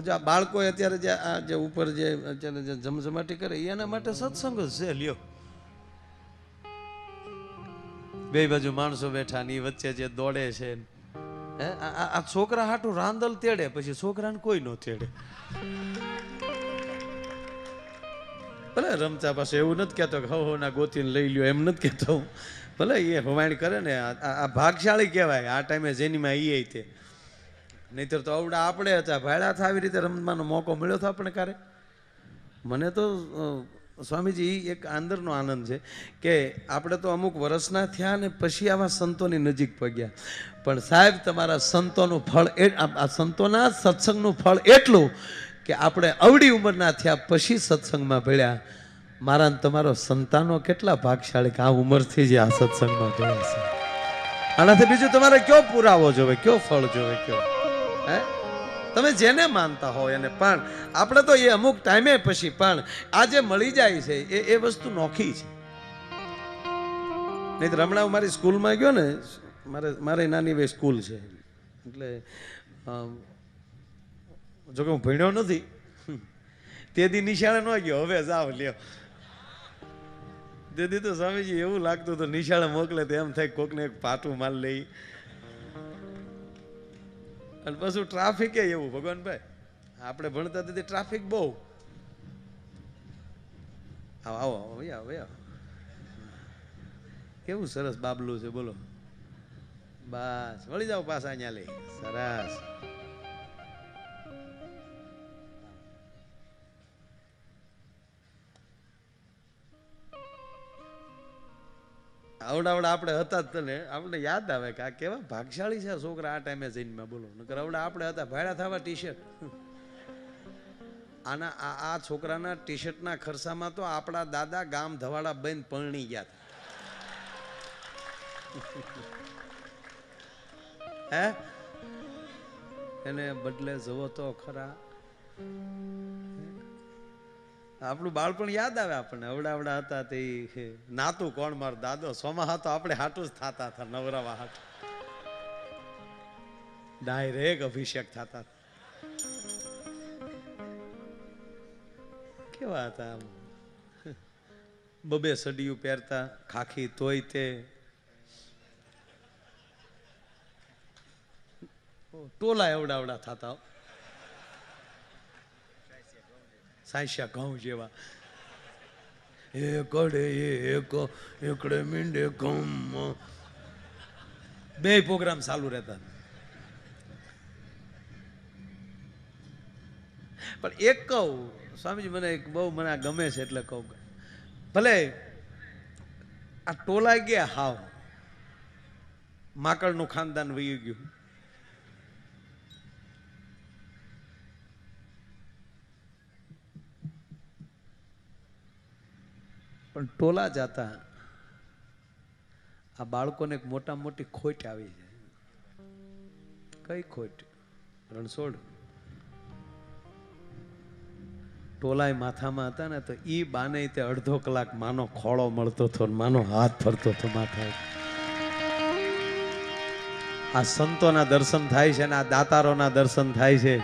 અચ્છા આ બાળકો અત્યારે જે આ જે ઉપર જે અત્યારે જે જમઝમાટી કરે, એના માટે સત્સંગ જ છે, લ્યો. બે બાજુ માણસો બેઠા ની વચ્ચે જે દોડે છે આ- છોકરા હાટું રાંદલ તેડે, પછી છોકરાને કોઈ ન તેડે. ભલે રમતા પાસે એવું નથી કહેતો કે હો હો, ના ગોતીને લઈ લ્યો, એમ નથી કહેતો. ભલે એ હવાણ કરે ને, આ ભાગશાળી કહેવાય, આ ટાઈમે જેનીમાં એ તે. નહીતર તો અવડા આપણે હતા ભાડા આવી રીતે રમવાનો મોકો મળ્યો હતો આપણે ક્યારે? મને તો સ્વામીજી એક અંદરનો આનંદ છે કે આપણે તો અમુક વર્ષના થયા ને પછી આવા સંતોની નજીક પગ્યા. પણ સાહેબ, તમારા સંતોનું ફળ એ, આ સંતોના સત્સંગનું ફળ એટલું કે આપણે અવડી ઉંમરના થયા પછી સત્સંગમાં ભેળ્યા. મારા તમારો સંતાનો કેટલા ભાગશાળી કે આ ઉંમરથી જ આ સત્સંગમાં ભેળ્યા છે. આનાથી બીજું તમારે કયો પુરાવો જોવે, કયો ફળ જોવે, કયો? હે? તમે જેને માનતા હો એને, પણ આપણે તો એ અમુક ટાઈમે પછી, પણ આ જે મળી જાય છે, એ એ વસ્તુ નોખી છે. નહીં તો હમણાં મારી સ્કૂલમાં ગયો ને, મારે મારે નાની ભાઈ સ્કૂલ છે. એટલે જોકે હું ભણ્યો નથી, તે દી નિશાળે ન ગયો, હવે જાવ, લ્યો. તે દી તો સ્વામીજી એવું લાગતું તો નિશાળે મોકલે તો એમ થાય કોકને એક પાટું માલ લઈ. અને પાછું ટ્રાફિક એવું, ભગવાનભાઈ. આપણે ભણતા તેથી ટ્રાફિક બહુ. આવો આવો આવો ભાઈ આવો ભાઈ કેવું સરસ બાબલું છે, બોલો. બસ, વળી જાઓ પાછા અહીંયા લઈ. સરસ. આવડાવડા આપણે હતા તને આપણે યાદ આવે કે આ કેવા ભાગશાળી છે છોકરા આ ટાઈમે જઈને બોલો. નકર આવડા આપણે હતા, ભાડા થવા ટી શર્ટ આના, આ આ છોકરાના ટી શર્ટના ખર્ચામાં તો આપણા દાદા ગામ ધવાડા બંધ પરણી ગયા હતા. હે? એને બદલે જવો તો ખરા. આપણું બાળપણ યાદ આવે આપણને. અવડા અવડા હતા તે નાતું કોણ માર દાદો? સોમા હતો આપણે હાટું જ થતા હતા, નવરાવા હાટું. ડાયરેક્ટ અભિષેક થતા કેવા હતા આમ? બબે સડિયું પહેરતા, ખાખી તોય તે. ટોલા એવડાવડા એવડા થતા હો. સાંસ્યા ઘઉં જેવા. એકડે એક, એકડે મીંડે ઘઉં. બે પ્રોગ્રામ ચાલુ રહેતા. પણ એક કહું, સ્વામીજી, મને એક બહુ મને ગમે છે એટલે કહું. ભલે આ ટોલા ગયા હાવ. માકડનું ખાનદાન વહી ગયું. પણ ટોલા જાતા. આ બાળકોને એક મોટા મોટી ખોટ આવી છે કઈ ખોટ? રણછોડ ટોલાય માથામાં હતા ને તો એ બાને તે અડધો કલાક માનો ખોળો મળતો હતો માનો હાથ ફરતો હતો માથા આ સંતોના દર્શન થાય છે ને આ દાતારોના દર્શન થાય છે.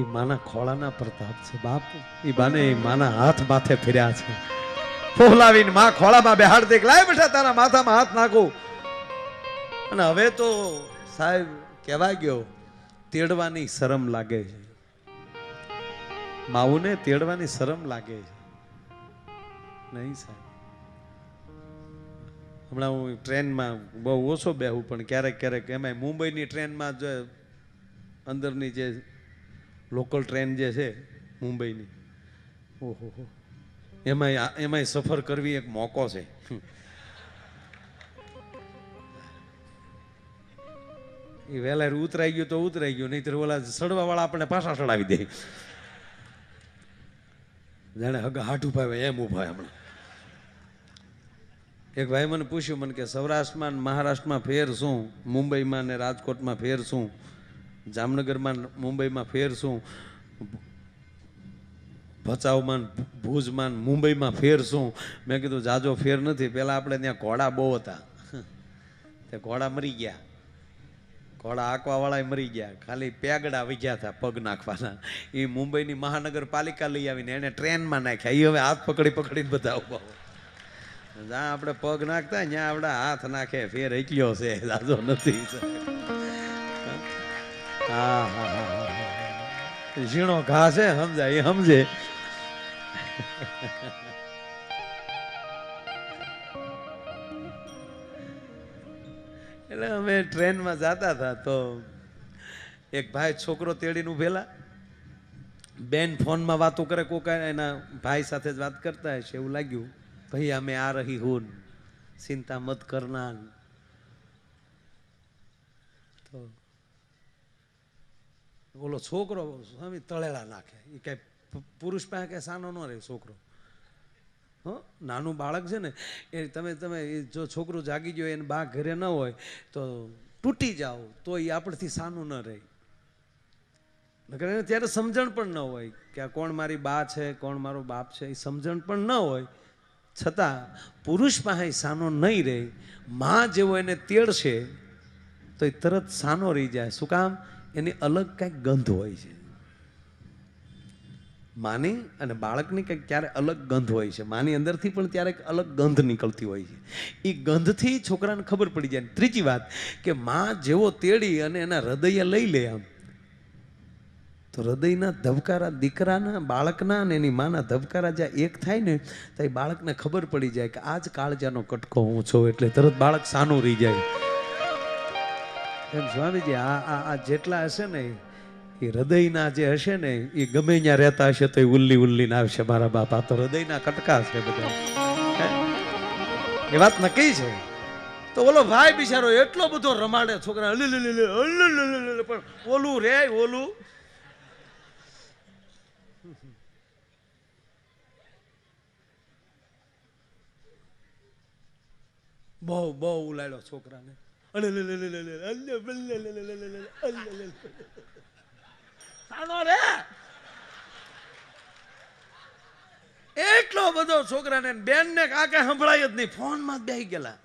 એ માના ખોળાના પ્રતાપ છે બાપ. એ બાને એ માના હાથ માથે ફેર્યા છે. ફોલાવીને માં ખોળામાં બેહાડ દે લાય બેઠા તારા માથામાં હાથ નાખું. અને હવે તો સાહેબ કહેવાય ગયો, તેડવાની શરમ લાગે છે. માવુને તેડવાની શરમ લાગે છે. નહીં સાહેબ. હમણાં હું ટ્રેનમાં બહુ ઓછો બેહું, પણ ક્યારેક ક્યારેક એમાંય મુંબઈની ટ્રેનમાં જો અંદરની જે લોકલ ટ્રેન જે છે, મુંબઈની. ઓહો હો. એમાંય એમાંય સફર કરવી એક મોકો છે. એ વહેલા ઉતરાઈ ગયું તો ઉતરાઈ ગયું તો ઓલા સડવા વાળા આપણને પાછા સડાવી દે. જાણે હગા હાથ ઊભા એમ ઊભા હમણાં. એક ભાઈ મને પૂછ્યું મને કે સૌરાષ્ટ્રમાં મહારાષ્ટ્રમાં ફેર શું? મુંબઈમાં ને રાજકોટમાં ફેર શું? જામનગરમાં મુંબઈમાં ફેર શું? ભચાઉમાં ભુજમાં મુંબઈમાં ફેર શું મેં કીધું, જાજો ફેર નથી. પહેલાં આપણે ત્યાં ઘોડા બહુ હતા. તે ઘોડા મરી ગયા. ઘોડા આંકવાવાળાએ મરી ગયા. ખાલી પેગડા વગ્યા હતા પગ નાખવાના. એ મુંબઈની મહાનગરપાલિકા લઈ આવીને એને ટ્રેનમાં નાખ્યા. એ હવે હાથ પકડી પકડીને બધા ઊભા જ્યાં આપણે પગ નાખતા ત્યાં આપણે હાથ નાખે. ફેર એકલ્યો છે. જાજો નથી. હા હા હા ઝીણો ઘા છે, સમજાય? એ સમજે. એટલે અમે ટ્રેનમાં જતા હતા તો એક ભાઈ છોકરો તેડીને ઉભેલા. બેન ફોનમાં વાતો કરે, કોક એના ભાઈ સાથે જ વાત કરતા હશે એવું લાગ્યું. ભાઈ, અમે આ રહી હું ચિંતા મત કરના તો ઓલો છોકરો, સ્વામી તળેલા નાખે. એ કઈ પુરુષ પાસે કે સાનો ન રહે છોકરો. હં, નાનું બાળક છે ને, એ તમે તમે જો છોકરું જાગી ગયો એને બા ઘરે ન હોય, તો તૂટી જાઓ, તો એ આપણથી સાનું ન રહે. નકર ત્યારે સમજણ પણ ન હોય કે આ કોણ મારી બા છે, કોણ મારો બાપ છે એ સમજણ પણ ન હોય. છતાં, પુરુષ પાસે સાનો નહીં રહે, માં જેવો એને તેડશે, તો એ તરત સાનો રહી જાય. શું કામ? એની અલગ કંઈક ગંધ હોય છે. માની અને બાળકની કંઈક ક્યારે અલગ ગંધ હોય છે. માની અંદરથી પણ ત્યારે અલગ ગંધ નીકળતી હોય છે. એ ગંધથી છોકરાને ખબર પડી જાય. ત્રીજી વાત કે માં જેવો તેડી અને એના હૃદય લઈ લે આમ. તો હૃદયના ધબકારા દીકરાના, બાળકના અને એની માના ધબકારા જ્યાં એક થાય ને, તો એ બાળકને ખબર પડી જાય કે આ જ કાળજાનો કટકો હું છું. એટલે તરત બાળક સાનું રહી જાય. એમ સ્વામીજી આ આ જેટલા હશે ને એ હૃદયના જે હશે ને એ ગમે ત્યાં રહેતા હશે તો એ ઉલ્લી ઉલ્લીને આવશે મારા બાપા તો હૃદયના કટકા છે બધા એ વાત નક્કી છે તો ઓલો ભાઈ બિચારો એટલો બધો રમાડે છોકરા પણ ઓલું રે ઓલું બહુ બહુ ઉલાડ્યો છોકરાને અલે સાનો રે. એટલો બધો છોકરાને બેન ને કાકે સંભળાય જ નહીં. ફોનમાં જ બેહી ગયેલા.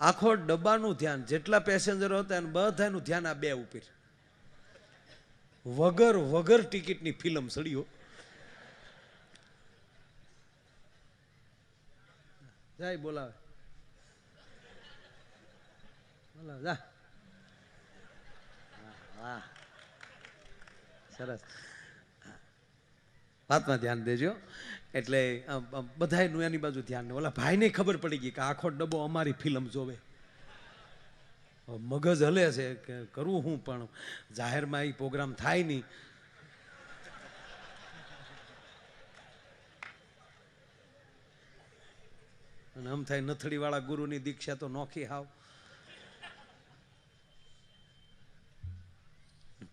આખો ડબ્બાનું ધ્યાન, જેટલા પેસેન્જરો હતા એને બધાનું ધ્યાન આ બે ઉપર. વગર વગર ટિકિટની ફિલ્મ સડ્યો જાય, બોલાવે. બોલાવે જા વાહ સરસ. વાતમાં ધ્યાન દેજો. એટલે નું એની બાજુ ધ્યાન ને ઓલા ભાઈને ખબર પડી ગઈ કે આખો ડબ્બો અમારી ફિલ્મ જોવે. મગજ હલે છે કે કરવું હું પણ? જાહેરમાં એ પ્રોગ્રામ થાય નહીં. અને આમ થાય નથડીવાળા ગુરુની દીક્ષા તો નોખી હાવ.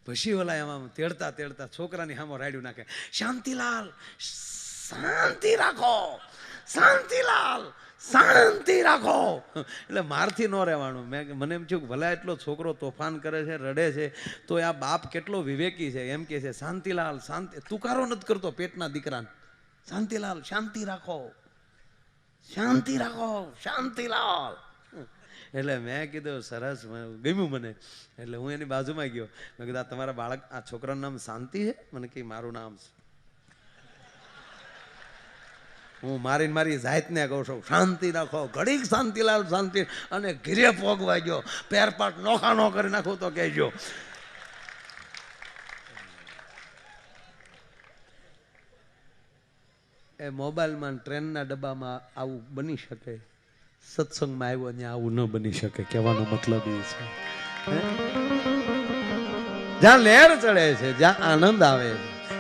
પછી ઓલા એમાં તેડતા તેડતા છોકરાની સામે રાડ્યું નાખે. શાંતિલાલ, શાંતિ રાખો, શાંતિલાલ, શાંતિ રાખો. એટલે મારથી ન રહેવાનું. મેં મને એમ થયું કે ભલા એટલો છોકરો તોફાન કરે છે, રડે છે, તો આ બાપ કેટલો વિવેકી છે. એમ કે છે, શાંતિલાલ, શાંતિ તુકારો નથી કરતો પેટના દીકરાને. શાંતિલાલ, શાંતિ રાખો. શાંતિ રાખો, શાંતિલાલ. એટલે મેં કીધું, સરસ ગમ્યું મને. એટલે હું એની બાજુમાં ગયો. મેં કીધું, આ તમારા બાળક, આ છોકરાનું નામ શાંતિ છે? મને કે, મારું નામ છે. હું મારી મારી જાતને કહું છું, શાંતિ રાખો, ઘડીક શાંતિલાલ શાંતિ. અને ઘીરે પોગવા ગયો. પેરપાટ નોખા નો કરી નાખું તો કહેજો. એ મોબાઈલમાં ટ્રેનના ડબ્બામાં આવું બની શકે. સત્સંગમાં આવ્યો ત્યાં આવું ન બની શકે, કહેવાનો મતલબ એ છે. જ્યાં લહેર ચડે છે, જ્યાં આનંદ આવે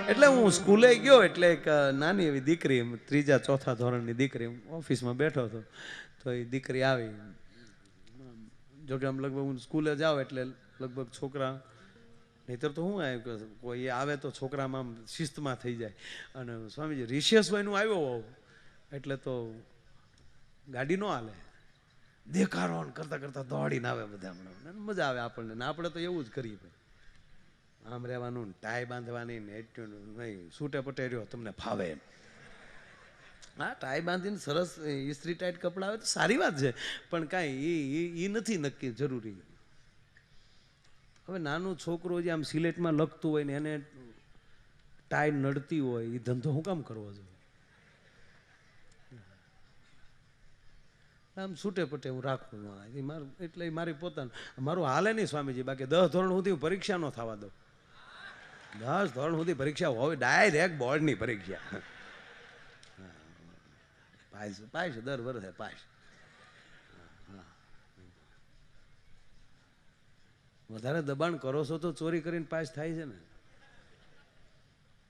એટલે હું સ્કૂલે ગયો, એટલે એક નાની એવી દીકરી, ત્રીજા, ચોથા ધોરણની દીકરી ઓફિસમાં બેઠો હતો, તો એ દીકરી આવી. જોકે આમ લગભગ હું સ્કૂલે જાઉં એટલે લગભગ છોકરા, નહીતર તો હું આવ્યું કોઈ આવે તો છોકરામાં આમ શિસ્તમાં થઈ જાય. અને સ્વામીજી રિશિયસ વયનું આવ્યો એટલે તો ગાડી ન હાલે. દેખાડો કરતા કરતા દોડીને આવે બધા હમણાં. મજા આવે આપણને. આપણે તો એવું જ કરીએ આમ રહેવાનું ટાઈ બાંધવાની ને નહીં, સૂટે પટે રહ્યો, તમને ફાવે એમ. હા, ટાઈ બાંધીને સરસ ઇસ્ત્રી ટાઈટ કપડાં આવે તો સારી વાત છે. પણ કાંઈ એ એ નથી નક્કી જરૂરી. હવે નાનું છોકરો જે આમ સિલેટમાં લખતું હોય ને એને ટાઈ નડતી હોય એ ધંધો હું કામ કરવો જોઈએ? આમ છૂટે પટે હું રાખું એ મારું, એટલે મારી પોતાનું. મારું હાલે નહીં સ્વામીજી, બાકી દસ ધોરણ સુધી હું પરીક્ષા ન થવા દઉં. દસ ધોરણ સુધી પરીક્ષા હોય ડાયરેક્ટ બોર્ડની પરીક્ષા. પાસ પાસ, દર વર્ષે પાસ. વધારે દબાણ કરો છો તો ચોરી કરીને પાસ થાય છે ને.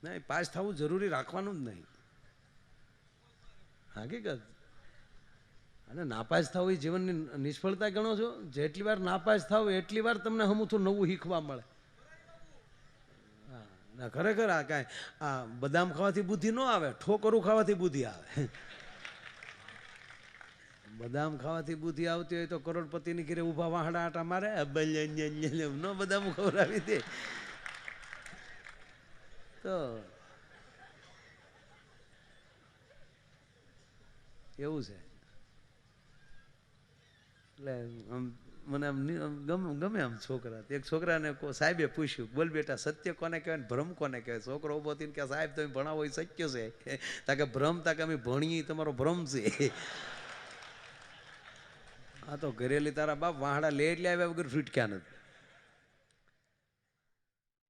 નહીં, પાસ થવું જરૂરી રાખવાનું જ નહીં. હકીકત. અને નાપાસ થવું એ જીવનની નિષ્ફળતા ગણો છો? જેટલી વાર નાપાસ થાવ, એટલી વાર તમને હમુથું નવું શીખવા મળે. ના, ખરેખર આ કાંઈ, આ બદામ ખાવાથી બુદ્ધિ ન આવે, ઠોકરું ખાવાથી બુદ્ધિ આવે. બદામ ખાવાથી બુદ્ધિ આવતી હોય તો કરોડપતિની ઘેરે ઊભા વાહડા આટા મારે ન બદામ ખવડાવી દે. તો એવું છે. એટલે આમ મને આમ ગમે આમ છોકરા. એક છોકરાને સાહેબે પૂછ્યું, બોલ બેટા, સત્ય કોને કહેવાય ભ્રમ કોને કહેવાય? છોકરો ઊભો થઈને કે સાહેબ, તમે ભણાવો, એ સત્ય છે. તાકે ભ્રમ તાકે અમે ભણીએ તમારો ભ્રમ છે. આ તો ઘરેલી તારા બાપ વાહડા લે આવ્યા વગર ફીટક્યા નથી.